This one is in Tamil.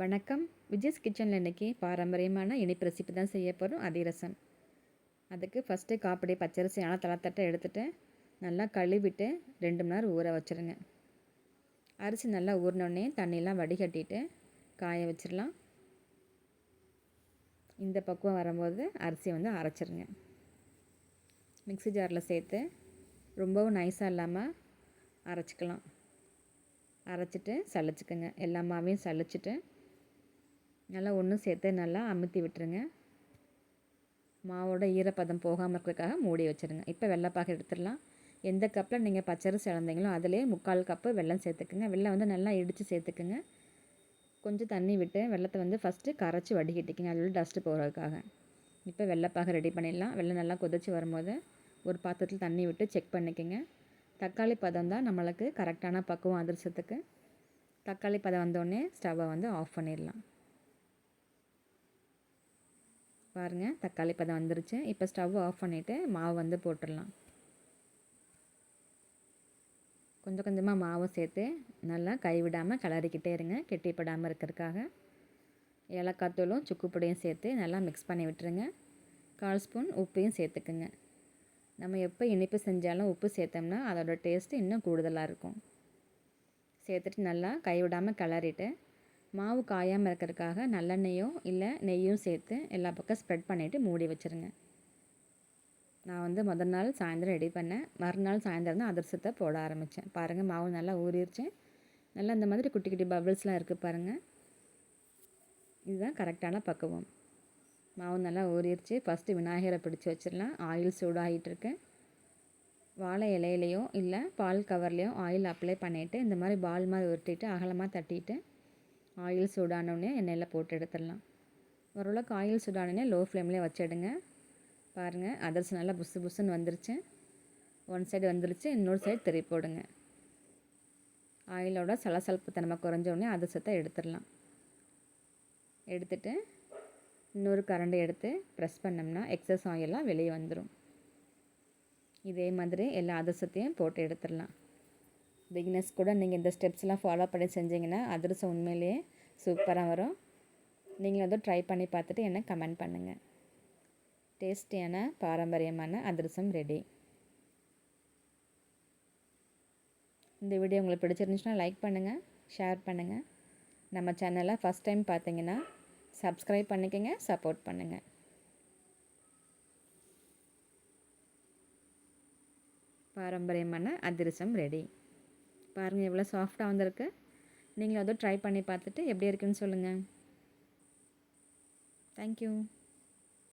வணக்கம். விஜய்ஸ் கிச்சனில் இன்றைக்கி பாரம்பரியமான இனிப்பு ரெசிபி தான் செய்ய போகிறோம் அதிரசம் அதுக்கு ஃபஸ்ட்டு காப்படி பச்சரிசி ஆனால் தளத்தட்டை எடுத்துகிட்டு நல்லா கழுவிட்டு ரெண்டு மணி நேரம் ஊற வச்சுருங்க. அரிசி நல்லா ஊறினோடனே தண்ணியெலாம் வடிகட்டிட்டு காய வச்சிடலாம். இந்த பக்குவம் வரும்போது அரிசியை வந்து அரைச்சிருங்க. மிக்ஸி ஜாரில் சேர்த்து ரொம்பவும் நைஸாக இல்லாமல் அரைச்சிக்கலாம். அரைச்சிட்டு சளிச்சுக்குங்க. எல்லா மாவையும் சளிச்சிட்டு நல்லா ஒன்றும் சேர்த்து நல்லா அமுத்தி விட்டுருங்க. மாவோட ஈரப்பதம் போகாமல் இருக்கிறதுக்காக மூடி வச்சுருங்க. இப்போ வெள்ளைப்பாக எடுத்துடலாம். எந்த கப்பில் நீங்கள் பச்சரிசி இழந்தீங்களோ அதிலே முக்கால் கப்பு வெல்லம் சேர்த்துக்குங்க. வெள்ளம் வந்து நல்லா இடித்து சேர்த்துக்குங்க. கொஞ்சம் தண்ணி விட்டு வெள்ளத்தை வந்து ஃபஸ்ட்டு கரைச்சி வடிகட்டிக்குங்க. அதில் டஸ்ட்டு போகிறதுக்காக இப்போ வெள்ளைப்பாக ரெடி பண்ணிடலாம். வெள்ளம் நல்லா கொதிச்சு வரும்போது ஒரு பாத்திரத்தில் தண்ணி விட்டு செக் பண்ணிக்கோங்க. தக்காளி பதம் தான் நம்மளுக்கு கரெக்டான பக்குவம் அதிர்சத்துக்கு. தக்காளி பதம் வந்தோடனே ஸ்டவ்வை வந்து ஆஃப் பண்ணிடலாம். பாருங்கள் தக்காளி பதம் வந்துருச்சு. இப்போ ஸ்டவ் ஆஃப் பண்ணிவிட்டு மாவு வந்து போட்டுடலாம். கொஞ்சம் கொஞ்சமாக மாவு சேர்த்து நல்லா கைவிடாமல் கிளறிக்கிட்டே இருங்க. கெட்டிப்படாமல் இருக்கிறதுக்காக ஏலக்காய் தூளும் சுக்குப்பொடியும் சேர்த்து நல்லா மிக்ஸ் பண்ணி விட்டுருங்க. கால் ஸ்பூன் உப்பையும் சேர்த்துக்குங்க. நம்ம எப்போ இனிப்பு செஞ்சாலும் உப்பு சேர்த்தோம்னா அதோடய டேஸ்ட்டு இன்னும் கூடுதலாக இருக்கும். சேர்த்துட்டு நல்லா கைவிடாமல் கிளறிட்டு மாவு காயாமல் இருக்கிறதுக்காக நல்லெண்ணெயோ இல்லை நெய்யும் சேர்த்து எல்லா பக்கம் ஸ்ப்ரெட் பண்ணிவிட்டு மூடி வச்சுருங்க. நான் வந்து முதல் நாள் சாயந்தரம் ரெடி பண்ணேன். மறுநாள் சாயந்தரம் தான் அதிரசத்தை போட ஆரம்பித்தேன் பாருங்கள் மாவு நல்லா ஊறிடுச்சு நல்லா இந்த மாதிரி குட்டி குட்டி பபிள்ஸ்லாம் இருக்குது பாருங்கள் இதுதான் கரெக்டான பக்குவம். மாவு நல்லா ஊறிடுச்சு ஃபஸ்ட்டு விநாயகரை பிடிச்சி வச்சிடலாம். ஆயில் சூடாகிட்டுருக்கு வாழை இலையிலையோ இல்லை பால் கவர்லேயோ ஆயில் அப்ளை பண்ணிவிட்டு இந்த மாதிரி பால் மாதிரி உருட்டிட்டு அகலமாக தட்டிட்டு ஆயில் சூடானோடனே எண்ணெயில் போட்டு எடுத்துடலாம். ஓரளவுக்கு ஆயில் சூடானோடனே லோ ஃப்ளேம்லேயே வச்சிடுங்க பாருங்கள் அதர்ஸ் நல்லா புசு புசுன்னு வந்துருச்சு. ஒன் சைடு வந்துருச்சு இன்னொரு சைடு திருப்பி போடுங்க. ஆயிலோட சலசலப்பு தன்மை குறைஞ்சோடனே அதிரசத்தை எடுத்துடலாம். எடுத்துட்டு இன்னொரு கரண்டை எடுத்து ப்ரெஸ் பண்ணோம்னா எக்ஸஸ் ஆயிலெலாம் வெளியே வந்துடும் இதே மாதிரி எல்லா அதிரசத்தையும் போட்டு எடுத்துடலாம். பிகினர்ஸ் கூட நீங்கள் இந்த ஸ்டெப்ஸ்லாம் ஃபாலோ பண்ணி செஞ்சிங்கன்னா அதிரசம் உண்மையிலேயே சூப்பராக வரும். நீங்கள் வந்து ட்ரை பண்ணி பார்த்துட்டு என்ன கமெண்ட் பண்ணுங்கள் டேஸ்டியான பாரம்பரியமான அதிரசம் ரெடி இந்த வீடியோ உங்களுக்கு பிடிச்சிருந்துச்சுன்னா லைக் பண்ணுங்கள் ஷேர் பண்ணுங்கள் நம்ம சேனலை ஃபஸ்ட் டைம் பார்த்தீங்கன்னா சப்ஸ்கிரைப் பண்ணிக்கோங்க சப்போர்ட் பண்ணுங்கள் பாரம்பரியமான அதிரசம் ரெடி பாருங்கள் எவ்வளோ சாஃப்டாக வந்திருக்கு. நீங்களும் அதை ட்ரை பண்ணி பார்த்துட்டு எப்படி இருக்குன்னு சொல்லுங்கள் தேங்க்யூ